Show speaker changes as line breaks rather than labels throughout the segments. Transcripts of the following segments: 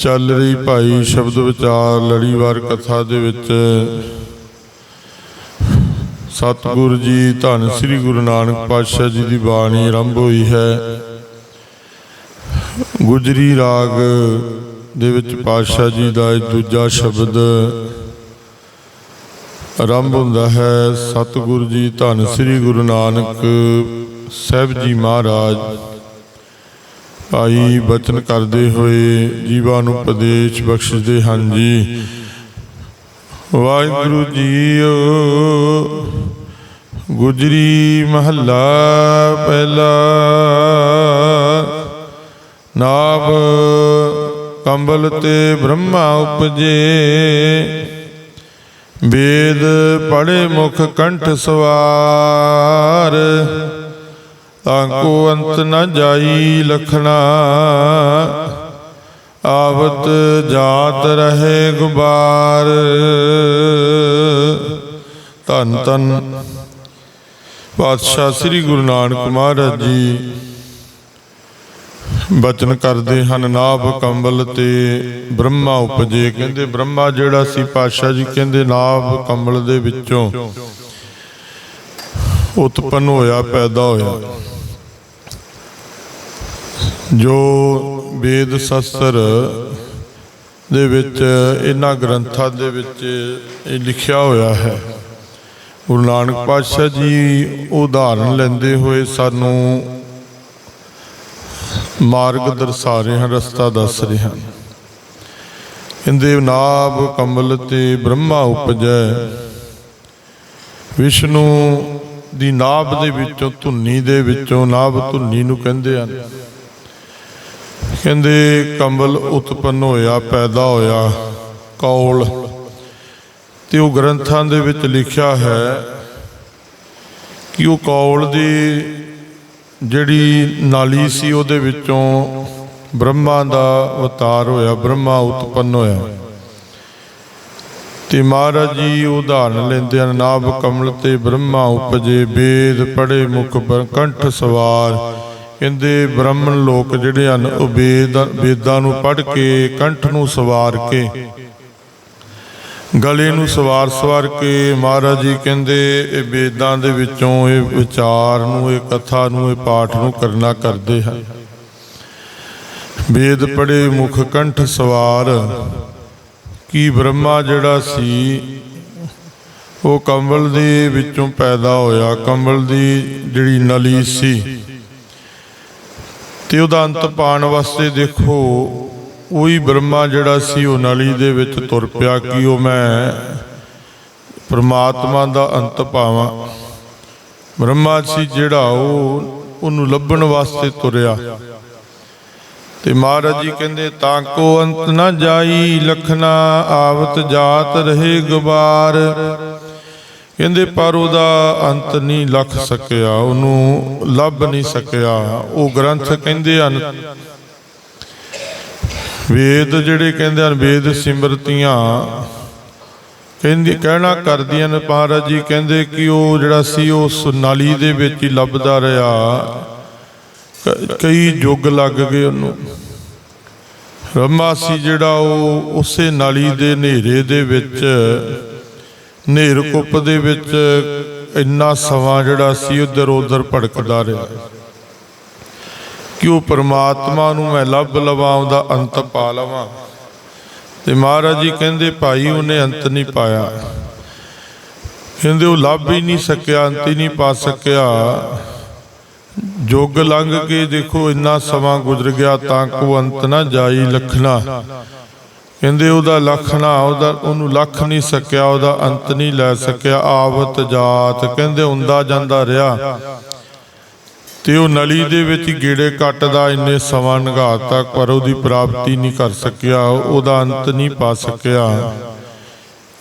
ਚੱਲ ਰਹੀ ਭਾਈ ਸ਼ਬਦ ਵਿਚਾਰ ਲੜੀਵਾਰ ਕਥਾ ਦੇ ਵਿੱਚ। ਸਤਿਗੁਰੂ ਜੀ, ਧੰਨ ਸ੍ਰੀ ਗੁਰੂ ਨਾਨਕ ਪਾਤਸ਼ਾਹ ਜੀ ਦੀ ਬਾਣੀ ਆਰੰਭ ਹੋਈ ਹੈ। ਗੁਜਰੀ ਰਾਗ ਦੇ ਵਿੱਚ ਪਾਤਸ਼ਾਹ ਜੀ ਦਾ ਦੂਜਾ ਸ਼ਬਦ ਆਰੰਭ ਹੁੰਦਾ ਹੈ। ਸਤਿਗੁਰੂ ਜੀ, ਧੰਨ ਸ੍ਰੀ ਗੁਰੂ ਨਾਨਕ ਸਾਹਿਬ ਜੀ ਮਹਾਰਾਜ। ਭਾਈ ਬਚਨ ਕਰਦੇ ਹੋਏ ਜੀਵਾਂ ਨੂੰ ਉਪਦੇਸ਼ ਬਖਸ਼ਦੇ ਹਨ ਜੀ। ਵਾਹਿਗੁਰੂ ਜੀਓ, ਗੁਜਰੀ ਮਹੱਲਾ ਪਹਿਲਾ। ਨਾਭ ਕੰਬਲ ਤੇ ਬ੍ਰਹਮਾ ਉਪਜੇ। ਵੇਦ ਪੜੇ ਮੁਖ ਕੰਠ ਸਵਾਰ ਕੋ ਅੰਤ ਨ ਜਾਈ ਲਖਣਾ। ਆਵਤ ਜਾਤ ਰਹੇ ਗੁਬਾਰ। ਧੰਨ ਧੰਨ। ਪਾਤਸ਼ਾਹ ਸ੍ਰੀ ਗੁਰੂ ਨਾਨਕ ਮਹਾਰਾਜ ਜੀ। ਬਚਨ ਕਰਦੇ ਹਨ, ਨਾਭ ਕੰਬਲ ਤੇ ਬ੍ਰਹਮਾ ਉਪਜੇ। ਕਹਿੰਦੇ ਬ੍ਰਹਮਾ ਜਿਹੜਾ ਸੀ ਪਾਤਸ਼ਾਹ ਜੀ, ਕਹਿੰਦੇ ਨਾਭ ਕੰਬਲ ਦੇ ਵਿੱਚੋਂ ਉਤਪੰਨ ਹੋਇਆ, ਪੈਦਾ ਹੋਇਆ। ਜੋ ਵੇਦ ਸ਼ਾਸਤਰ ਦੇ ਵਿੱਚ ਇਹਨਾਂ ਗ੍ਰੰਥਾਂ ਦੇ ਵਿੱਚ ਇਹ ਲਿਖਿਆ ਹੋਇਆ ਹੈ। ਗੁਰੂ ਨਾਨਕ ਪਾਤਸ਼ਾਹ ਜੀ ਉਦਾਹਰਨ ਲੈਂਦੇ ਹੋਏ ਸਾਨੂੰ ਮਾਰਗ ਦਰਸਾ ਰਹੇ ਹਨ, ਰਸਤਾ ਦੱਸ ਰਹੇ ਹਨ। ਕਹਿੰਦੇ ਨਾਭ ਕਮਲ ਤੇ ਬ੍ਰਹਮਾ ਉਪਜੈ। ਵਿਸ਼ਨੂੰ ਦੀ ਨਾਭ ਦੇ ਵਿੱਚੋਂ, ਧੁੰਨੀ ਦੇ ਵਿੱਚੋਂ ਨਾਭ ਧੁੰਨੀ ਨੂੰ ਕਹਿੰਦੇ ਹਨ। ਕਹਿੰਦੇ, ਕੰਬਲ ਉਤਪੰਨ ਹੋਇਆ, ਪੈਦਾ ਹੋਇਆ, ਕੌਲ। ਤੇ ਉਹ ਗ੍ਰੰਥਾਂ ਦੇ ਵਿੱਚ ਲਿਖਿਆ ਹੈ ਕਿ ਉਹ ਕੌਲ ਦੀ ਜਿਹੜੀ ਨਾਲੀ ਸੀ, ਉਹਦੇ ਵਿੱਚੋਂ ਬ੍ਰਹਮਾ ਦਾ ਅਵਤਾਰ ਹੋਇਆ, ਬ੍ਰਹਮਾ ਉਤਪੰਨ ਹੋਇਆ। ਤੇ ਮਹਾਰਾਜ ਜੀ ਉਦਾਹਰਨ ਲੈਂਦੇ ਹਨ, ਨਾਭ ਕਮਲ ਤੇ ਬ੍ਰਹਮਾ ਉਪਜੇ, ਵੇਦ ਪੜੇ ਮੁਖ ਕੰਠ ਸਵਾਰ। ਕਹਿੰਦੇ ਬ੍ਰਾਹਮਣ ਲੋਕ ਜਿਹੜੇ ਹਨ, ਉਹ ਵੇਦ, ਵੇਦਾਂ ਨੂੰ ਪੜ੍ਹ ਕੇ ਕੰਠ ਨੂੰ ਸਵਾਰ ਕੇ, ਗਲੇ ਨੂੰ ਸਵਾਰ ਸਵਾਰ ਕੇ ਮਹਾਰਾਜ ਜੀ ਕਹਿੰਦੇ, ਇਹ ਵੇਦਾਂ ਦੇ ਵਿੱਚੋਂ ਇਹ ਵਿਚਾਰ ਨੂੰ, ਇਹ ਕਥਾ ਨੂੰ, ਇਹ ਪਾਠ ਨੂੰ ਕਰਨਾ ਕਰਦੇ ਹਨ। ਵੇਦ ਪੜੇ ਮੁਖ ਕੰਠ ਸਵਾਰ, ਕੀ ਬ੍ਰਹਮਾ ਜਿਹੜਾ ਸੀ, ਉਹ ਕੰਬਲ ਦੇ ਵਿੱਚੋਂ ਪੈਦਾ ਹੋਇਆ ਕੰਬਲ ਦੀ ਜਿਹੜੀ ਨਲੀ ਸੀ ਤੇ ਉਹਦਾ ਅੰਤ ਪਾਣ ਵਾਸਤੇ ਦੇਖੋ, ਉਹੀ ਬ੍ਰਹਮਾ ਜਿਹੜਾ ਸੀ, ਉਹ ਨਲੀ ਦੇ ਵਿੱਚ ਤੁਰ ਪਿਆ ਕਿ ਉਹ ਮੈਂ ਪਰਮਾਤਮਾ ਦਾ ਅੰਤ ਪਾਵਾਂ। ਬ੍ਰਹਮਾ ਸੀ ਜਿਹੜਾ ਉਹ, ਉਹਨੂੰ ਲੱਭਣ ਵਾਸਤੇ ਤੁਰਿਆ। ਤੇ ਮਹਾਰਾਜ ਜੀ ਕਹਿੰਦੇ, ਤਾਂ ਕੋ ਅੰਤ ਨਾ ਜਾਈ, ਲਖਣਾ ਆਵਤ ਜਾਤ ਰਹੇ ਗੁਬਾਰ ਕਹਿੰਦੇ, ਪਰ ਉਹਦਾ ਅੰਤ ਨਹੀਂ ਲੱਖ ਸਕਿਆ, ਉਹਨੂੰ ਲੱਭ ਨਹੀਂ ਸਕਿਆ। ਉਹ ਗ੍ਰੰਥ ਕਹਿੰਦੇ ਹਨ, ਵੇਦ ਜਿਹੜੇ ਕਹਿੰਦੇ ਹਨ, ਵੇਦ ਸਿਮਰਤੀਆਂ, ਕਹਿੰਦੀ, ਕਹਿਣਾ ਕਰਦੀਆਂ ਨੇ ਮਹਾਰਾਜ ਜੀ, ਕਹਿੰਦੇ ਕਿ ਉਹ ਜਿਹੜਾ ਸੀ, ਉਸ ਨਾਲੀ ਦੇ ਵਿੱਚ ਹੀ ਲੱਭਦਾ ਰਿਹਾ। ਕਈ ਯੁੱਗ ਲੱਗ ਗਏ ਉਹਨੂੰ। ਰਮਾ ਸੀ ਜਿਹੜਾ ਉਹ ਉਸੇ ਨਾਲੀ ਦੇ ਹਨੇਰੇ ਦੇ ਵਿੱਚ ਹਨੇਰ ਦੇ ਵਿੱਚ ਇੰਨਾ ਸਮਾਂ ਜਿਹੜਾ ਸੀ, ਉਧਰ ਉਧਰ ਭੜਕਦਾ ਰਿਹਾ। ਕਿ ਉਹ ਪਰਮਾਤਮਾ ਨੂੰ ਮੈਂ ਲੱਭ ਲਵਾਂ, ਉਹਦਾ ਅੰਤ ਪਾ ਲਵਾਂ? ਤੇ ਮਹਾਰਾਜ ਜੀ ਕਹਿੰਦੇ, ਭਾਈ, ਉਹਨੇ ਅੰਤ ਨਹੀਂ ਪਾਇਆ। ਕਹਿੰਦੇ, ਉਹ ਲੱਭ ਹੀ ਨਹੀਂ ਸਕਿਆ, ਅੰਤ ਹੀ ਨਹੀਂ ਪਾ ਸਕਿਆ। ਜੁਗ ਲੰਘ ਕੇ ਦੇਖੋ, ਇੰਨਾ ਸਮਾਂ ਗੁਜ਼ਰ ਗਿਆ, ਤਾਂ ਕੋ ਅੰਤ ਨਾ ਜਾਈ, ਲਖਣਾ। ਕਹਿੰਦੇ ਉਹਦਾ ਲੱਖ ਨਾ ਉਹਦਾ ਉਹਨੂੰ ਲੱਖ ਨਹੀਂ ਸਕਿਆ, ਉਹਦਾ ਅੰਤ ਨਹੀਂ ਲੈ ਸਕਿਆ, ਆਵਤ ਜਾਤ। ਕਹਿੰਦੇ ਹੁੰਦਾ ਜਾਂਦਾ ਰਿਹਾ। ਤੇ ਉਹ ਨਲੀ ਦੇ ਵਿੱਚ ਗੇੜੇ ਕੱਟਦਾ, ਇੰਨੇ ਸਮਾਂ ਨਿਗਾਹ ਤੱਕ ਪਰ ਉਹਦੀ ਪ੍ਰਾਪਤੀ ਨਹੀਂ ਕਰ ਸਕਿਆ, ਉਹਦਾ ਅੰਤ ਨਹੀਂ ਪਾ ਸਕਿਆ।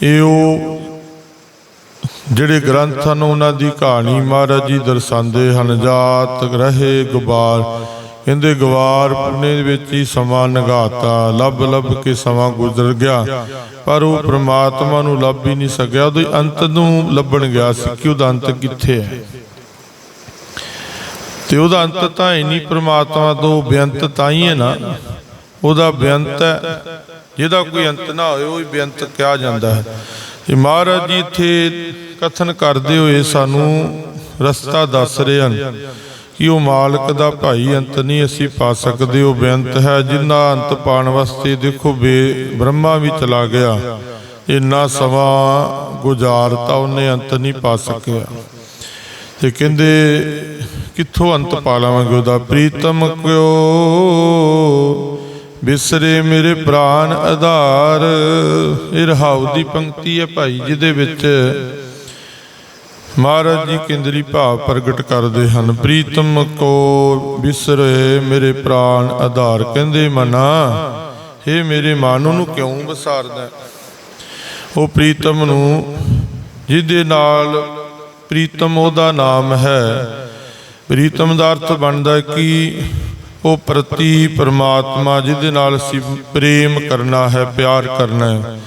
ਇਹ ਉਹ ਜਿਹੜੇ ਗ੍ਰੰਥ ਹਨ, ਉਹਨਾਂ ਦੀ ਕਹਾਣੀ ਮਹਾਰਾਜ ਜੀ ਦਰਸਾਉਂਦੇ ਹਨ, ਜਾਤ ਰਹੇ ਗੁਬਾਰ। ਕਹਿੰਦੇ ਗਵਾਰ ਪੁਨੇ ਦੇ ਵਿੱਚ ਹੀ ਸਮਾਂ ਨਗਾਤਾ, ਲੱਭ ਲੱਭ ਕੇ ਸਮਾਂ ਗੁਜ਼ਰ ਗਿਆ। ਪਰ ਉਹ ਪ੍ਰਮਾਤਮਾ ਨੂੰ ਲੱਭ ਹੀ ਨਹੀਂ ਸਕਿਆ, ਉਹਦੇ ਅੰਤ ਨੂੰ ਲੱਭਣ ਗਿਆ ਸੀ ਕਿ ਉਹਦਾ ਅੰਤ ਕਿੱਥੇ ਹੈ। ਤੇ ਉਹਦਾ ਅੰਤ ਤਾਂ ਹੀ ਨਹੀਂ, ਪ੍ਰਮਾਤਮਾ ਤੋਂ ਬੇਅੰਤ ਤਾਂ ਹੀ ਹੈ ਨਾ। ਉਹਦਾ ਬੇਅੰਤ ਹੈ, ਜਿਹਦਾ ਕੋਈ ਅੰਤ ਨਾ ਹੋਏ, ਉਹ ਹੀ ਬੇਅੰਤ ਕਿਹਾ ਜਾਂਦਾ ਹੈ। ਇਹ ਮਹਾਰਾਜ ਜੀ ਇੱਥੇ ਕਥਨ ਕਰਦੇ ਹੋਏ ਸਾਨੂੰ ਰਸਤਾ ਦੱਸ ਰਹੇ ਹਨ। ਕਿ ਉਹ ਮਾਲਕ ਦਾ ਭਾਈ ਅੰਤ ਨਹੀਂ ਅਸੀਂ ਪਾ ਸਕਦੇ, ਉਹ ਬੇਅੰਤ ਹੈ। ਜਿੰਨਾ ਅੰਤ ਪਾਣ ਵਾਸਤੇ ਦੇਖੋ ਬੇ ਬ੍ਰਹਮਾ ਵੀ ਚਲਾ ਗਿਆ, ਇੰਨਾ ਸਮਾਂ ਗੁਜ਼ਾਰਤਾ ਉਹਨੇ ਅੰਤ ਨਹੀਂ ਪਾ ਸਕਿਆ। ਤੇ ਕਹਿੰਦੇ, ਕਿੱਥੋਂ ਅੰਤ ਪਾ ਲਵਾਂਗੇ ਉਹਦਾ? ਪ੍ਰੀਤਮ ਕਿਓ ਬਿਸਰੇ ਮੇਰੇ ਪ੍ਰਾਨ ਆਧਾਰ? ਇਹ ਰਹਾਉ ਦੀ ਪੰਕਤੀ ਹੈ ਭਾਈ, ਜਿਹਦੇ ਵਿੱਚ ਮਹਾਰਾਜ ਜੀ ਕੇਂਦਰੀ ਭਾਵ ਪ੍ਰਗਟ ਕਰਦੇ ਹਨ। ਪ੍ਰੀਤਮ ਕੋ ਬਿਸਰੇ ਮੇਰੇ ਪ੍ਰਾਨ ਆਧਾਰ। ਕਹਿੰਦੇ ਮਨਾ हे ਮੇਰੇ ਮਨ ਨੂੰ ਕਿਉਂ ਵਿਸਾਰਦਾ? ਉਹ ਪ੍ਰੀਤਮ ਨੂੰ, ਜਿਹਦੇ ਨਾਲ ਪ੍ਰੀਤਮ ਉਹਦਾ ਨਾਮ ਹੈ, ਪ੍ਰੀਤਮ ਦਾ ਅਰਥ ਬਣਦਾ ਕਿ ਉਹ ਪ੍ਰਤੀ ਪਰਮਾਤਮਾ, ਜਿਹਦੇ ਨਾਲ ਅਸੀਂ ਪ੍ਰੇਮ ਕਰਨਾ ਹੈ, ਪਿਆਰ ਕਰਨਾ ਹੈ।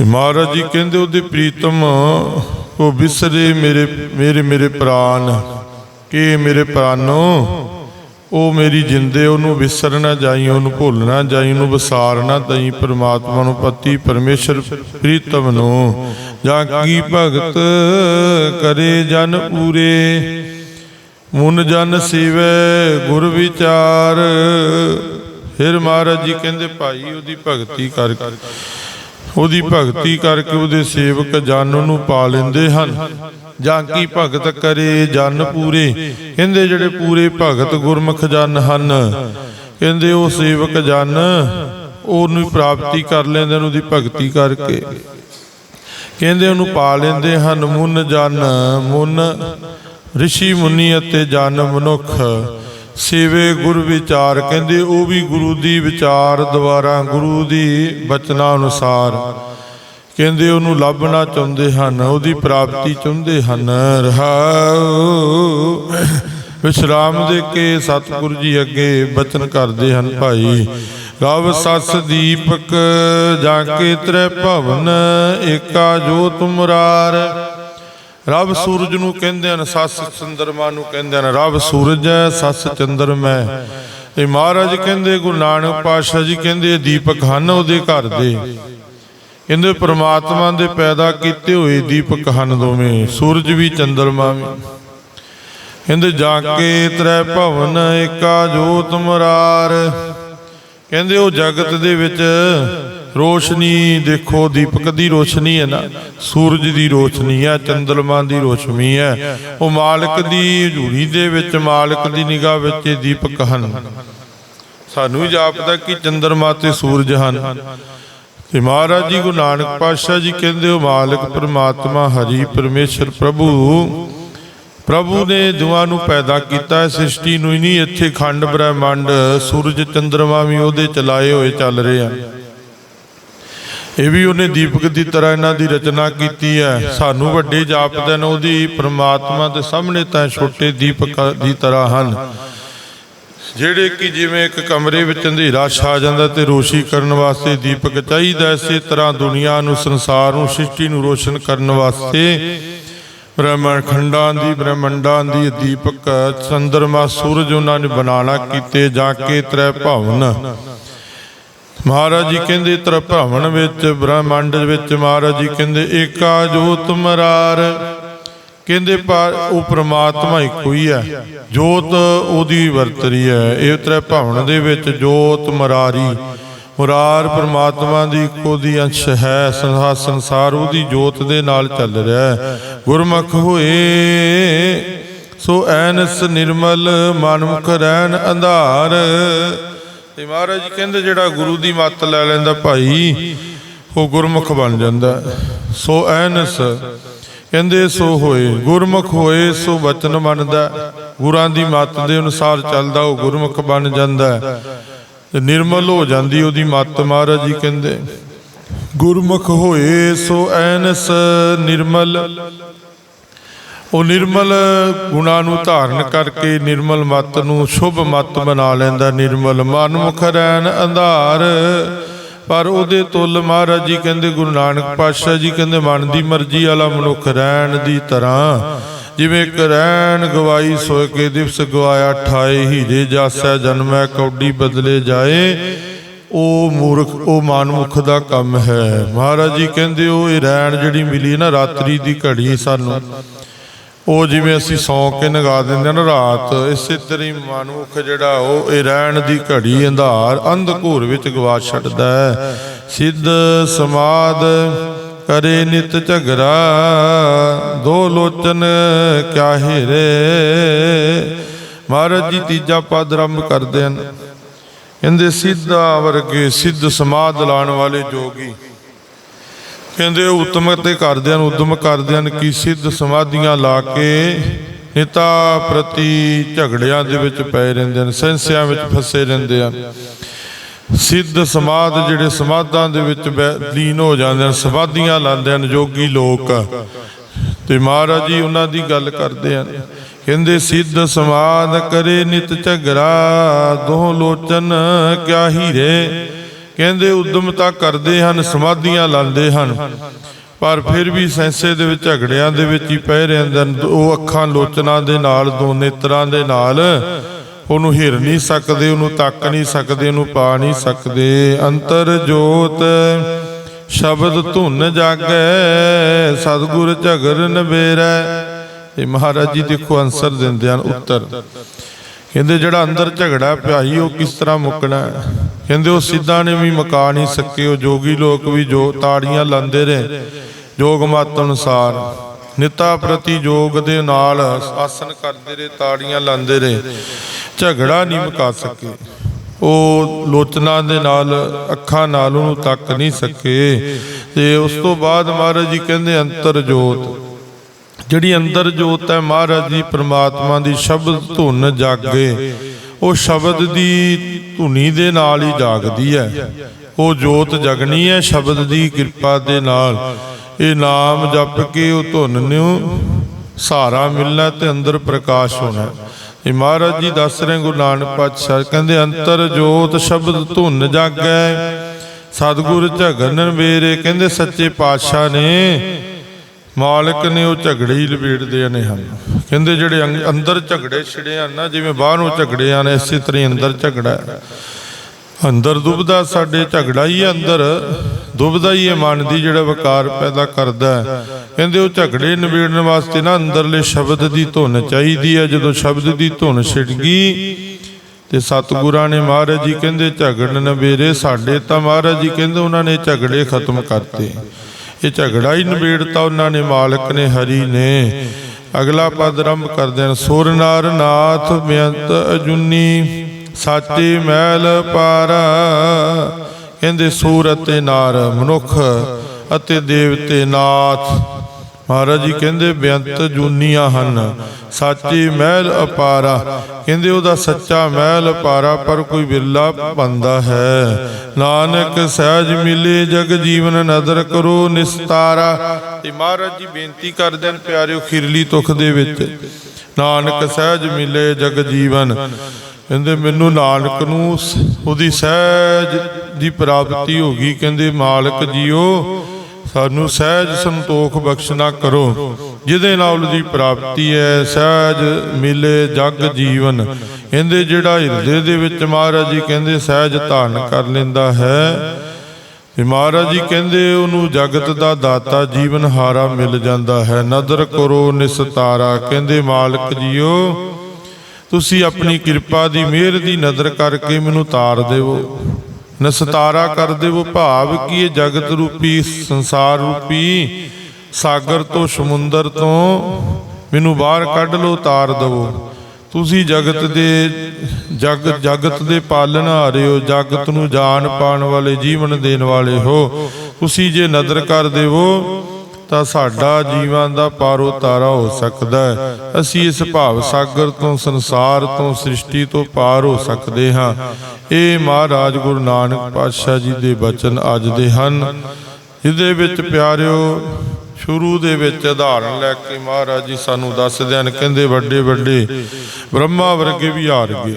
ਮਹਾਰਾਜ ਜੀ ਕਹਿੰਦੇ ਉਹਦੇ ਪ੍ਰੀਤਮ ਉਹ ਵਿਸਰੇ ਮੇਰੇ ਮੇਰੇ ਮੇਰੇ ਪ੍ਰਾਨ। ਕਿ ਮੇਰੇ ਪ੍ਰਾਨੋ? ਉਹ ਮੇਰੀ ਜਿੰਦੇ, ਉਹਨੂੰ ਵਿਸਰ ਨਾ ਜਾਈ, ਉਹਨੂੰ ਭੁੱਲ ਨਾ ਜਾਈ, ਉਹਨੂੰ ਵਿਸਾਰ ਨਾ ਦਈ, ਪਰਮਾਤਮਾ ਨੂੰ ਪਤੀ, ਪਰਮੇਸ਼ਰ ਪ੍ਰੀਤਮ ਨੂੰ। ਜਾਂ ਕੀ ਭਗਤ ਕਰੇ ਜਨ ਪੂਰੇ? ਮੁਨ ਜਨ ਸੇਵੈ ਗੁਰ ਵਿਚਾਰ। ਫਿਰ ਮਹਾਰਾਜ ਜੀ ਕਹਿੰਦੇ, ਭਾਈ, ਉਹਦੀ ਭਗਤੀ ਕਰ। ਉਹਦੀ ਭਗਤੀ ਕਰਕੇ ਉਹਦੇ ਸੇਵਕ ਜਨ ਨੂੰ ਪਾ ਲੈਂਦੇ ਹਨ। ਜਾਂ ਕੀ ਭਗਤ ਕਰੇ ਜਨ ਪੂਰੇ? ਕਹਿੰਦੇ ਜਿਹੜੇ ਪੂਰੇ ਭਗਤ ਗੁਰਮੁਖ ਜਨ ਹਨ, ਕਹਿੰਦੇ ਉਹ ਸੇਵਕ ਜਨ, ਉਹਨੂੰ ਪ੍ਰਾਪਤੀ ਕਰ ਲੈਂਦੇ ਨੇ ਉਹਦੀ ਭਗਤੀ ਕਰਕੇ। ਕਹਿੰਦੇ ਉਹਨੂੰ ਪਾ ਲੈਂਦੇ ਹਨ ਮੁਨ ਜਨ, ਮੁਨ ਰਿਸ਼ੀ ਮੁਨੀ ਅਤੇ ਜਨ ਮਨੁੱਖ। ਸੇਵੇ ਗੁਰ ਵਿਚਾਰ ਕਹਿੰਦੇ, ਉਹ ਵੀ ਗੁਰੂ ਦੀ ਵਿਚਾਰ ਦੁਆਰਾ ਗੁਰੂ ਦੀ ਬਚਨਾਂ ਅਨੁਸਾਰ। ਕਹਿੰਦੇ ਉਹਨੂੰ ਲੱਭਣਾ ਚਾਹੁੰਦੇ ਹਨ, ਉਹਦੀ ਪ੍ਰਾਪਤੀ ਚਾਹੁੰਦੇ ਹਨ। ਰਹਾਉ ਵਿਸ਼ਰਾਮ ਦੇ ਕੇ ਸਤਿਗੁਰੂ ਜੀ ਅੱਗੇ ਬਚਨ ਕਰਦੇ ਹਨ ਭਾਈ। ਰਵ ਸਸ ਦੀਪਕ, ਜਾ ਕੇ ਤ੍ਰੈ ਭਵਨ, ਏਕਾ ਜੋ ਤੁਮਰਾਰ। ਰਬ ਸੂਰਜ ਨੂੰ ਕਹਿੰਦੇ ਹਨ, ਸੱਸ ਚੰਦਰਮਾ ਨੂੰ ਕਹਿੰਦੇ ਹਨ। ਰਬ ਸੂਰਜ ਹੈ, ਸੱਸ ਚੰਦਰਮਾ ਇਹ ਮਹਾਰਾਜ ਕਹਿੰਦੇ, ਗੁਰੂ ਨਾਨਕ ਪਾਤਸ਼ਾਹ ਜੀ ਕਹਿੰਦੇ ਦੀਪਕ ਹਨ ਉਹਦੇ ਘਰ ਦੇ। ਕਹਿੰਦੇ, ਪ੍ਰਮਾਤਮਾ ਦੇ ਪੈਦਾ ਕੀਤੇ ਹੋਏ ਦੀਪਕ ਹਨ ਦੋਵੇਂ, ਸੂਰਜ ਵੀ ਚੰਦਰਮਾ ਵੀ। ਕਹਿੰਦੇ ਜਾ ਕੇ ਤ੍ਰੈ ਭਵਨ ਏਕਾ ਜੋਤ ਮਰਾਰ। ਕਹਿੰਦੇ, ਉਹ ਜਗਤ ਦੇ ਵਿੱਚ ਰੋਸ਼ਨੀ ਦੇਖੋ ਦੀਪਕ ਦੀ ਰੋਸ਼ਨੀ ਹੈ ਨਾ, ਸੂਰਜ ਦੀ ਰੋਸ਼ਨੀ ਹੈ, ਚੰਦਰਮਾ ਦੀ ਰੋਸ਼ਨੀ ਹੈ। ਉਹ ਮਾਲਕ ਦੀ ਹਜ਼ੂਰੀ ਦੇ ਵਿੱਚ, ਮਾਲਕ ਦੀ ਨਿਗਾਹ ਵਿੱਚ ਇਹ ਦੀਪਕ ਹਨ। ਸਾਨੂੰ ਵੀ ਜਾਪਦਾ ਕਿ ਚੰਦਰਮਾ ਤੇ ਸੂਰਜ ਹਨ। ਤੇ ਮਹਾਰਾਜ ਜੀ ਗੁਰੂ ਨਾਨਕ ਪਾਤਸ਼ਾਹ ਜੀ ਕਹਿੰਦੇ, ਉਹ ਮਾਲਕ ਪ੍ਰਮਾਤਮਾ ਹਰੀ ਪਰਮੇਸ਼ਰ ਪ੍ਰਭੂ ਪ੍ਰਭੂ ਨੇ ਦੁਆ ਨੂੰ ਪੈਦਾ ਕੀਤਾ ਹੈ, ਸ੍ਰਿਸ਼ਟੀ ਨੂੰ ਹੀ ਨਹੀਂ, ਇੱਥੇ ਖੰਡ, ਬ੍ਰਹਿਮੰਡ, ਸੂਰਜ, ਚੰਦਰਮਾ ਵੀ ਉਹਦੇ ਚਲਾਏ ਹੋਏ ਚੱਲ ਰਹੇ ਆ ਇਹ ਵੀ ਉਹਨੇ ਦੀਪਕ ਦੀ ਤਰ੍ਹਾਂ ਇਹਨਾਂ ਦੀ ਰਚਨਾ ਕੀਤੀ ਹੈ। ਸਾਨੂੰ ਵੱਡੇ ਜਾਪਦੇ ਨੇ ਉਹਦੀ ਪ੍ਰਮਾਤਮਾ ਦੇ ਸਾਹਮਣੇ ਤਾਂ ਛੋਟੇ ਦੀਪਕ ਦੀ ਤਰ੍ਹਾਂ ਹਨ। ਜਿਹੜੇ ਕਿ ਜਿਵੇਂ ਇੱਕ ਕਮਰੇ ਵਿੱਚ ਅੰਧੇਰਾ ਛਾ ਜਾਂਦਾ ਤੇ ਰੋਸ਼ਨੀ ਕਰਨ ਵਾਸਤੇ ਦੀਪਕ ਚਾਹੀਦਾ ਇਸੇ ਤਰ੍ਹਾਂ ਦੁਨੀਆ ਨੂੰ, ਸੰਸਾਰ ਨੂੰ, ਸ੍ਰਿਸ਼ਟੀ ਨੂੰ ਰੋਸ਼ਨ ਕਰਨ ਵਾਸਤੇ ਬ੍ਰਹਮੰਡ ਖੰਡਾਂ ਦੀ, ਬ੍ਰਹਮੰਡਾਂ ਦੀ ਦੀਪਕ, ਚੰਦਰਮਾ, ਸੂਰਜ ਉਹਨਾਂ ਨੇ ਬਣਾਣਾ ਕੀਤੇ ਜਾ ਕੇ ਤ੍ਰੈ ਭਵਨ। ਮਹਾਰਾਜ ਜੀ ਕਹਿੰਦੇ, ਤ੍ਰੈ ਭਵਨ ਵਿੱਚ, ਬ੍ਰਹਮੰਡ ਵਿੱਚ ਮਹਾਰਾਜ ਜੀ ਕਹਿੰਦੇ ਏਕਾ ਜੋਤ ਮਰਾਰ। ਕਹਿੰਦੇ, ਪਰ ਉਹ ਪ੍ਰਮਾਤਮਾ ਇੱਕੋ ਹੀ ਹੈ। ਜੋਤ ਉਹਦੀ ਵਰਤਰੀ ਹੈ। ਇਹ ਤ੍ਰੈ ਭਵਨ ਦੇ ਵਿੱਚ ਜੋਤ ਮਰਾਰੀ। ਮੁਰਾਰ ਪ੍ਰਮਾਤਮਾ ਦੀ ਇੱਕੋ ਦੀ ਅੰਸ਼ ਹੈ। ਸੰਸਾਰ ਸੰਸਾਰ ਉਹਦੀ ਜੋਤ ਦੇ ਨਾਲ ਚੱਲ ਰਿਹਾ ਹੈ। ਗੁਰਮੁਖ ਹੋਏ, ਸੋ ਐਨਸ ਨਿਰਮਲ, ਮਨਮੁਖ ਰਹਿਣ ਅੰਧਾਰ। ਤੇ ਮਹਾਰਾਜ ਕਹਿੰਦੇ ਜਿਹੜਾ ਗੁਰੂ ਦੀ ਮੱਤ ਲੈ ਲੈਂਦਾ ਭਾਈ, ਉਹ ਗੁਰਮੁਖ ਬਣ ਜਾਂਦਾ। ਸੋ ਐਨਸ ਕਹਿੰਦੇ, ਸੋ ਹੋਏ, ਗੁਰਮੁਖ ਹੋਏ, ਸੋ ਬਚਨ ਮੰਨਦਾ ਗੁਰਾਂ ਦੀ ਮੱਤ ਦੇ ਅਨੁਸਾਰ ਚੱਲਦਾ, ਉਹ ਗੁਰਮੁਖ ਬਣ ਜਾਂਦਾ। ਤੇ ਨਿਰਮਲ ਹੋ ਜਾਂਦੀ ਉਹਦੀ ਮੱਤ, ਮਹਾਰਾਜ ਜੀ ਕਹਿੰਦੇ। ਗੁਰਮੁਖ ਹੋਏ, ਸੋ ਐਨਸ ਨਿਰਮਲ। ਉਹ ਨਿਰਮਲ ਗੁਣਾ ਨੂੰ ਧਾਰਨ ਕਰਕੇ ਨਿਰਮਲ ਮਤ ਨੂੰ ਸ਼ੁਭ ਮਤ ਬਣਾ ਲੈਂਦਾ। ਨਿਰਮਲ ਮਨ ਮੁਖ ਰਹਿਣ ਅੰਧਾਰ, ਪਰ ਉਹਦੇ ਤੁਲ ਮਹਾਰਾਜ ਜੀ ਕਹਿੰਦੇ, ਗੁਰੂ ਨਾਨਕ ਪਾਤਸ਼ਾਹ ਜੀ ਕਹਿੰਦੇ, ਮਨ ਦੀ ਮਰਜ਼ੀ ਵਾਲਾ ਮਨੁੱਖ ਰਹਿਣ ਦੀ ਤਰ੍ਹਾਂ। ਜਿਵੇਂ ਕਰੈਣ ਗਵਾਈ ਸੋਏ ਕੇ ਦਿਵਸ ਗਵਾਇਆ ਠਾਏ ਹੀਰੇ ਜਾਸੈ, ਜਨਮੈ ਕੌਡੀ ਬਦਲੇ ਜਾਏ। ਉਹ ਮੂਰਖ, ਉਹ ਮਨਮੁਖ ਦਾ ਕੰਮ ਹੈ। ਮਹਾਰਾਜ ਜੀ ਕਹਿੰਦੇ, ਉਹ ਇਹ ਰਹਿਣ ਜਿਹੜੀ ਮਿਲੀ ਨਾ, ਰਾਤਰੀ ਦੀ ਘੜੀ ਸਾਨੂੰ। ਉਹ ਜਿਵੇਂ ਅਸੀਂ ਸੌਂ ਕੇ ਨਗਾ ਦਿੰਦੇ ਹਾਂ ਨਾ ਰਾਤ, ਇਸੇ ਤਰ੍ਹਾਂ ਹੀ ਮਨੁੱਖ ਜਿਹੜਾ ਉਹ, ਇਹ ਰਹਿਣ ਦੀ ਘੜੀ ਅੰਧਾਰ, ਅੰਧਕੂਰ ਵਿੱਚ ਗਵਾ ਛੱਡਦਾ ਹੈ। ਸਿੱਧ ਸਮਾਦ ਕਰੇ ਨਿਤ ਝਗਰਾ ਦੋ ਲੋਚਨ ਕਿਆ ਹੀਰੇ। ਮਹਾਰਾਜ ਜੀ ਤੀਜਾ ਪਦ ਆਰੰਭ ਕਰਦੇ ਹਨ। ਕਹਿੰਦੇ, ਸਿੱਧਾ ਵਰਗੇ ਸਿੱਧ ਸਮਾਦ ਲਾਣ ਵਾਲੇ ਜੋਗੀ ਕਹਿੰਦੇ ਉਹ ਉਤਮ ਤੇ ਕਰਦੇ ਹਨ ਉਦਮ ਕਰਦੇ ਹਨ ਕਿ ਸਿੱਧ ਸਮਾਧੀਆਂ ਲਾ ਕੇ ਨਿਤਾ ਪ੍ਰਤੀ ਝਗੜਿਆਂ ਦੇ ਵਿੱਚ ਪਏ ਰਹਿੰਦੇ ਹਨ ਸੰਸਿਆਂ ਵਿੱਚ ਫਸੇ ਰਹਿੰਦੇ ਹਨ। ਸਿੱਧ ਸਮਾਧ ਜਿਹੜੇ ਸਮਾਧਾਂ ਦੇ ਵਿੱਚ ਬੈ- ਲੀਨ ਹੋ ਜਾਂਦੇ ਹਨ, ਸਮਾਧੀਆਂ ਲਾਉਂਦੇ ਹਨ ਜੋਗੀ ਲੋਕ। ਤੇ ਮਹਾਰਾਜ ਜੀ ਉਹਨਾਂ ਦੀ ਗੱਲ ਕਰਦੇ ਹਨ, ਕਹਿੰਦੇ ਸਿੱਧ ਸਮਾਧ ਕਰੇ ਨਿਤ ਝਗੜਾ ਦੋ ਲੋਚਨ ਕਿਆ ਹੀਰੇ? ਕਹਿੰਦੇ ਉਦਮ ਤਾਂ ਕਰਦੇ ਹਨ, ਸਮਾਧੀਆਂ ਲਾਉਂਦੇ ਹਨ। ਪਰ ਫਿਰ ਵੀ ਸੈਂਸੇ ਦੇ ਵਿੱਚ, ਝਗੜਿਆਂ ਦੇ ਵਿੱਚ ਹੀ ਪੈ ਰਹਿੰਦੇ ਹਨ। ਉਹ ਅੱਖਾਂ ਲੋਚਨਾ ਦੇ ਨਾਲ ਦੋ ਨੇਤਰਾਂ ਦੇ ਨਾਲ। ਉਹਨੂੰ ਹਿਰ ਨਹੀਂ ਸਕਦੇ, ਉਹਨੂੰ ਤੱਕ ਨਹੀਂ ਸਕਦੇ, ਉਹਨੂੰ ਪਾ ਨਹੀਂ ਸਕਦੇ। ਅੰਤਰ ਜੋਤ ਸ਼ਬਦ ਧੁਨ ਜਾਗੈ, ਸਤਿਗੁਰ ਝਗਰ ਨਵੇਰੈ। ਇਹ ਮਹਾਰਾਜ ਜੀ ਦੇਖੋ ਅਨਸਰ ਦਿੰਦੇ ਹਨ, ਉੱਤਰ। ਕਹਿੰਦੇ ਜਿਹੜਾ ਅੰਦਰ ਝਗੜਾ ਪਿਆ ਸੀ ਉਹ ਕਿਸ ਤਰ੍ਹਾਂ ਮੁੱਕਣਾ ਕਹਿੰਦੇ ਉਹ ਸਿੱਧਾ ਨੇ ਵੀ ਮੁਕਾ ਨਹੀਂ ਸਕੇ, ਉਹ ਜੋਗੀ ਲੋਕ ਵੀ ਜੋ ਤਾੜੀਆਂ ਲਾਉਂਦੇ ਰਹੇ, ਜੋਗ ਮਤ ਅਨੁਸਾਰ। ਨਿਤਾ ਪ੍ਰਤੀ ਜੋਗ ਦੇ ਨਾਲ ਆਸਨ ਕਰਦੇ ਰਹੇ, ਤਾੜੀਆਂ ਲਾਉਂਦੇ ਰਹੇ, ਝਗੜਾ ਨਹੀਂ ਮੁਕਾ ਸਕੇ। ਉਹ ਲੋਚਨਾ ਦੇ ਨਾਲ, ਅੱਖਾਂ ਨਾਲ ਉਹਨੂੰ ਤੱਕ ਨਹੀਂ ਸਕੇ। ਤੇ ਉਸ ਤੋਂ ਬਾਅਦ ਮਹਾਰਾਜ ਜੀ ਕਹਿੰਦੇ ਅੰਤਰ ਜੋਤ ਜਿਹੜੀ ਅੰਦਰ ਜੋਤ ਹੈ ਮਹਾਰਾਜ ਜੀ, ਪ੍ਰਮਾਤਮਾ ਦੀ ਸ਼ਬਦ ਧੁਨ ਜਾਗੇ। ਉਹ ਸ਼ਬਦ ਦੀ ਧੁਨੀ ਦੇ ਨਾਲ ਹੀ ਜਾਗਦੀ ਹੈ। ਉਹ ਜੋਤ ਜਗਣੀ ਹੈ ਸ਼ਬਦ ਦੀ ਕਿਰਪਾ ਦੇ ਨਾਲ। ਇਹ ਨਾਮ ਜਪ ਕੇ ਉਹ ਧੁਨ ਨੂੰ ਸਹਾਰਾ ਮਿਲਣਾ ਤੇ ਅੰਦਰ ਪ੍ਰਕਾਸ਼ ਹੋਣਾ। ਇਹ ਮਹਾਰਾਜ ਜੀ ਦੱਸ ਰਹੇ ਗੁਰੂ ਨਾਨਕ ਪਾਤਸ਼ਾਹ, ਕਹਿੰਦੇ ਅੰਤਰ ਜੋਤ ਸ਼ਬਦ ਧੁਨ ਜਾਗੈ। ਸਤਿਗੁਰ ਝਗਨ ਵੇਰੇ, ਕਹਿੰਦੇ ਸੱਚੇ ਪਾਤਸ਼ਾਹ ਨੇ ਮਾਲਕ ਨੇ ਉਹ ਝਗੜੇ ਹੀ ਲਪੇਟਦੇ ਨੇ ਹਨ ਕਹਿੰਦੇ ਜਿਹੜੇ ਅੰਦਰ ਝਗੜੇ ਛਿੜੇ ਹਨ ਨਾ, ਜਿਵੇਂ ਬਾਹਰੋਂ ਝਗੜੇ ਹਨ ਇਸੇ ਤਰ੍ਹਾਂ ਹੀ ਅੰਦਰ ਝਗੜਾ ਅੰਦਰ ਦੁਬਦਾ ਸਾਡੇ ਝਗੜਾ ਹੀ ਅੰਦਰ, ਦੁਬਦਾ ਹੀ ਹੈ ਮਨ ਦੀ ਜਿਹੜਾ ਵਿਕਾਰ ਪੈਦਾ ਕਰਦਾ ਕਹਿੰਦੇ ਉਹ ਝਗੜੇ ਨਿਬੇੜਨ ਵਾਸਤੇ ਨਾ ਅੰਦਰਲੇ ਸ਼ਬਦ ਦੀ ਧੁਨ ਚਾਹੀਦੀ ਹੈ ਜਦੋਂ ਸ਼ਬਦ ਦੀ ਧੁਨ ਛਿੜ ਗਈ, ਤੇ ਸਤਿਗੁਰਾਂ ਨੇ ਮਹਾਰਾਜ ਜੀ ਕਹਿੰਦੇ ਝਗੜਨ ਨਵੇਰੇ ਸਾਡੇ ਤਾਂ ਮਹਾਰਾਜ ਜੀ ਕਹਿੰਦੇ ਉਹਨਾਂ ਨੇ ਝਗੜੇ ਖਤਮ ਕਰਤੇ। ਇਹ ਝਗੜਾ ਹੀ ਨਿਬੇੜਤਾ ਉਹਨਾਂ ਨੇ, ਮਾਲਕ ਨੇ, ਹਰੀ ਨੇ। ਅਗਲਾ ਪਦ ਆਰੰਭ ਕਰਦੇ ਹਨ। ਸੁਰ ਨਰ ਨਾਥ ਬੇਅੰਤ ਅਜੁਨੀ, ਸਾਚੇ ਮਹਿਲ ਪਾਰਾ। ਕਹਿੰਦੇ ਸੂਰ ਅਤੇ ਨਾਰ ਮਨੁੱਖ ਅਤੇ ਦੇਵਤੇ ਨਾਥ। ਮਹਾਰਾਜ ਜੀ ਕਹਿੰਦੇ ਬੇਅੰਤ ਜੂਨੀਆਂ ਹਨ, ਸਾਚੀ ਮਹਿਲ ਅਪਾਰਾ। ਕਹਿੰਦੇ ਉਹਦਾ ਸੱਚਾ ਮਹਿਲ ਅਪਾਰਾ, ਪਰ ਕੋਈ ਬਿਰਲਾ ਬੰਦਾ ਹੈ। ਨਾਨਕ ਸਹਿਜ ਮਿਲੇ, ਜਗ ਜੀਵਨ ਨਦਰ ਕਰੋ ਨਿਸਤਾਰਾ। ਤੇ ਮਹਾਰਾਜ ਜੀ ਬੇਨਤੀ ਕਰਦੇ ਹਨ, ਪਿਆਰਿਓ, ਖਿਰਲੀ ਤੁਖ ਦੇ ਵਿੱਚ। ਨਾਨਕ ਸਹਿਜ ਮਿਲੇ, ਜਗ ਜੀਵਨ। ਕਹਿੰਦੇ ਮੈਨੂੰ ਨਾਨਕ ਨੂੰ ਉਹਦੀ ਸਹਿਜ ਦੀ ਪ੍ਰਾਪਤੀ ਹੋ ਗਈ। ਕਹਿੰਦੇ ਮਾਲਕ ਜੀਓ ਸਾਨੂੰ ਸਹਿਜ ਸੰਤੋਖ ਬਖਸ਼ਣਾ ਕਰੋ, ਜਿਹਦੇ ਨਾਲ ਉਹਦੀ ਪ੍ਰਾਪਤੀ ਹੈ, ਸਹਿਜ ਮਿਲੇ ਜਗ ਜੀਵਨ। ਕਹਿੰਦੇ ਜਿਹੜਾ ਹਿਰਦੇ ਦੇ ਵਿੱਚ ਮਹਾਰਾਜ ਜੀ ਕਹਿੰਦੇ ਸਹਿਜ ਧਾਰਨ ਕਰ ਲੈਂਦਾ ਹੈ ਤੇ ਮਹਾਰਾਜ ਜੀ ਕਹਿੰਦੇ ਉਹਨੂੰ ਜਗਤ ਦਾ ਦਾਤਾ ਜੀਵਨ ਹਾਰਾ ਮਿਲ ਜਾਂਦਾ ਹੈ। ਨਦਰ ਕਰੋ ਨਿਸਤਾਰਾ ਕਹਿੰਦੇ ਮਾਲਕ ਜੀਓ, ਤੁਸੀਂ ਆਪਣੀ ਕਿਰਪਾ ਦੀ ਮਿਹਰ ਦੀ ਨਜ਼ਰ ਕਰਕੇ ਮੈਨੂੰ ਤਾਰ ਦੇਵੋ। ਨਸਤਾਰਾ ਕਰ ਦੇਵੋ ਭਾਵ ਕੀ ਇਹ ਜਗਤ ਰੂਪੀ, ਸੰਸਾਰ ਰੂਪੀ? ਸਾਗਰ ਤੋਂ ਸਮੁੰਦਰ ਤੋਂ ਮੈਨੂੰ ਬਾਹਰ ਕੱਢ ਲਓ ਤਾਰ ਦੇਵੋ। ਤੁਸੀਂ ਜਗਤ ਦੇ, ਜਗ, ਜਗਤ ਦੇ ਪਾਲਣ ਹਾਰੇ ਹੋ, ਜਗਤ ਨੂੰ ਜਾਣ ਪਾਣ ਵਾਲੇ, ਜੀਵਨ ਦੇਣ ਵਾਲੇ ਹੋ। ਤੁਸੀਂ ਜੇ ਨਦਰ ਕਰ ਦੇਵੋ ਤਾਂ ਸਾਡਾ ਜੀਵਾਂ ਦਾ ਪਾਰੋ ਤਾਰਾ ਹੋ ਸਕਦਾ ਹੈ। ਅਸੀਂ ਇਸ ਭਾਵ ਸਾਗਰ ਤੋਂ, ਸੰਸਾਰ ਤੋਂ, ਸ੍ਰਿਸ਼ਟੀ ਤੋਂ ਪਾਰ ਹੋ ਸਕਦੇ ਹਾਂ। ਇਹ ਮਹਾਰਾਜ ਗੁਰੂ ਨਾਨਕ ਪਾਤਸ਼ਾਹ ਜੀ ਦੇ ਬਚਨ ਅੱਜ ਦੇ ਹਨ। ਇਹਦੇ ਵਿੱਚ ਪਿਆਰਿਓ, ਸ਼ੁਰੂ ਦੇ ਵਿੱਚ ਉਦਾਹਰਣ ਲੈ ਕੇ ਮਹਾਰਾਜ ਜੀ ਸਾਨੂੰ ਦੱਸਦੇ ਹਨ, ਕਹਿੰਦੇ ਵੱਡੇ ਵੱਡੇ, ਬ੍ਰਹਮਾ ਵਰਗੇ ਵੀ ਹਾਰ ਗਏ।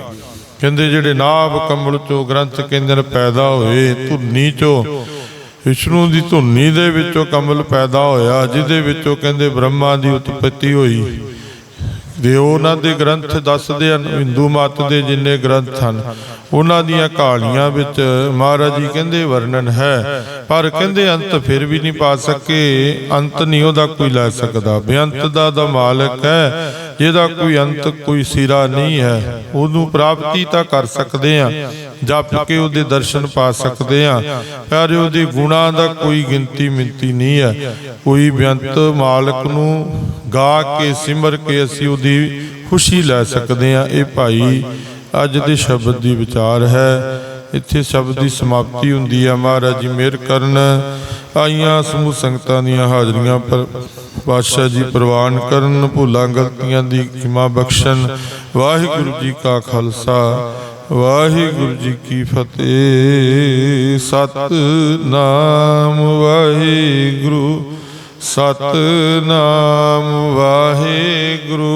ਕਹਿੰਦੇ ਜਿਹੜੇ ਨਾਭ ਕਮਲ ਚੋਂ ਗ੍ਰੰਥ ਕਹਿੰਦੇ ਨੇ, ਪੈਦਾ ਹੋਏ ਧੁੰਨੀ ਚੋਂ ਵਿਸ਼ਨੂੰ ਦੀ ਧੁੰਨੀ ਦੇ ਵਿੱਚੋਂ ਕਮਲ ਪੈਦਾ ਹੋਇਆ, ਜਿਹਦੇ ਵਿੱਚੋਂ ਕਹਿੰਦੇ ਬ੍ਰਹਮਾ ਦੀ ਉਤਪਤੀ ਹੋਈ। ਦੇ ਉਹਨਾਂ ਦੇ ਗ੍ਰੰਥ ਦੱਸਦੇ ਹਨ, ਹਿੰਦੂ ਮਤ ਦੇ ਜਿੰਨੇ ਗ੍ਰੰਥ ਹਨ। ਉਹਨਾਂ ਦੀਆਂ ਕਹਾਣੀਆਂ ਵਿੱਚ ਮਹਾਰਾਜ ਜੀ ਕਹਿੰਦੇ ਵਰਣਨ ਹੈ, ਪਰ ਕਹਿੰਦੇ ਅੰਤ ਫਿਰ ਵੀ ਨਹੀਂ ਪਾ ਸਕੇ। ਅੰਤ ਨਹੀਂ ਉਹਦਾ ਕੋਈ ਲੈ ਸਕਦਾ। ਬੇਅੰਤ ਦਾ ਦਾ ਮਾਲਕ ਹੈ ਜਿਹਦਾ ਕੋਈ ਅੰਤ, ਕੋਈ ਸਿਰਾ ਨਹੀਂ ਹੈ, ਉਹਨੂੰ ਪ੍ਰਾਪਤੀ ਤਾਂ ਕਰ ਸਕਦੇ ਆ ਜਪ ਕੇ ਉਹਦੇ ਦਰਸ਼ਨ ਪਾ ਸਕਦੇ ਆ ਪਿਆਰੇ ਉਹਦੇ ਗੁਣਾਂ ਦਾ ਕੋਈ ਗਿਣਤੀ ਮਿੰਤੀ ਨਹੀਂ ਹੈ। ਕੋਈ ਬੇਅੰਤ ਮਾਲਕ ਨੂੰ ਗਾ ਕੇ, ਸਿਮਰ ਕੇ ਅਸੀਂ ਉਹਦੀ ਖੁਸ਼ੀ ਲੈ ਸਕਦੇ ਆ ਇਹ ਭਾਈ ਅੱਜ ਦੇ ਸ਼ਬਦ ਦੀ ਵਿਚਾਰ ਹੈ। ਇੱਥੇ ਸ਼ਬਦ ਦੀ ਸਮਾਪਤੀ ਹੁੰਦੀ ਹੈ। ਮਹਾਰਾਜ ਜੀ, ਮਿਹਰ ਕਰਨ। ਆਈਆਂ ਸਮੂਹ ਸੰਗਤਾਂ ਦੀਆਂ ਹਾਜ਼ਰੀਆਂ ਪਰ ਪਾਤਸ਼ਾਹ ਜੀ ਪ੍ਰਵਾਨ ਕਰਨ, ਭੁੱਲਾਂ ਗਲਤੀਆਂ ਦੀ ਖਿਮਾ ਬਖਸ਼ਣ। ਵਾਹਿਗੁਰੂ ਜੀ ਕਾ ਖਾਲਸਾ, ਵਾਹਿਗੁਰੂ ਜੀ ਕੀ ਫਤਿਹ। ਸਤਨਾਮ ਵਾਹਿਗੁਰੂ ਸਤਨਾਮ ਵਾਹਿਗੁਰੂ।